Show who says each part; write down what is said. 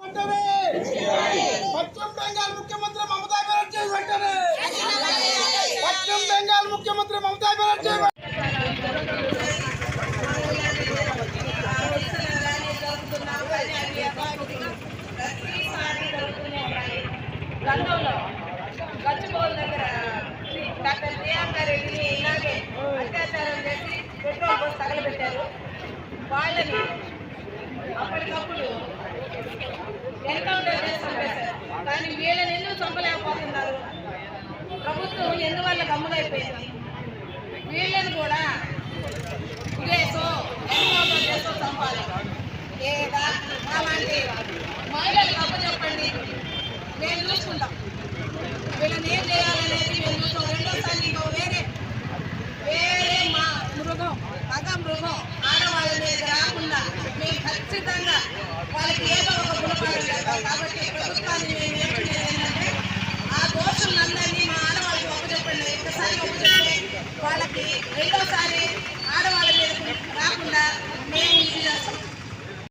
Speaker 1: పశ్చిమ బెంగాల్ ముఖ్యమంత్రి మమతా బెనర్జీ వెంటనే!
Speaker 2: పశ్చిమ
Speaker 1: బెంగాల్ ముఖ్యమంత్రి మమతా బెనర్జీ
Speaker 2: గతంలో గచ్చిబౌల్ దగ్గర డాక్టర్ ప్రియాంక రెడ్డిని ఇలాగే అత్యాచారం చేసి పెట్రోల్ బస్ తగలబెట్టారు వాళ్ళని ఎన్కౌంటర్ చేసి చంపేశారు. కానీ వీళ్ళని ఎందుకు చంపలేకపోతున్నారు? ప్రభుత్వం ఎందువల్ల గమ్మునైపోయింది వీళ్ళని కూడా ఇదేసో ఎన్కౌంటర్ చేసో చంపాలి. లేదా అలాంటి మహిళలకు అప్పచెప్పండి మేము చూసుకుంటాం. వీళ్ళని ఏం చేయాలనేది మేము చూస్తాం. రెండోసారి ఇంకో వేరే వేరే మా మృగం మగ మృగం ఆడవాళ్ళ మీద రాకుండా మేము ఖచ్చితంగా వాళ్ళకి ఏదో ఒక గుణపాఠం చేస్తాం కాబట్టి ప్రభుత్వాన్ని మేము ఏమంటే ఆ దోషులందరినీ మా ఆడవాళ్ళకి ఒప్పచెప్పండి ఒక్కసారి ఒప్పచెప్తే వాళ్ళకి రెండోసారి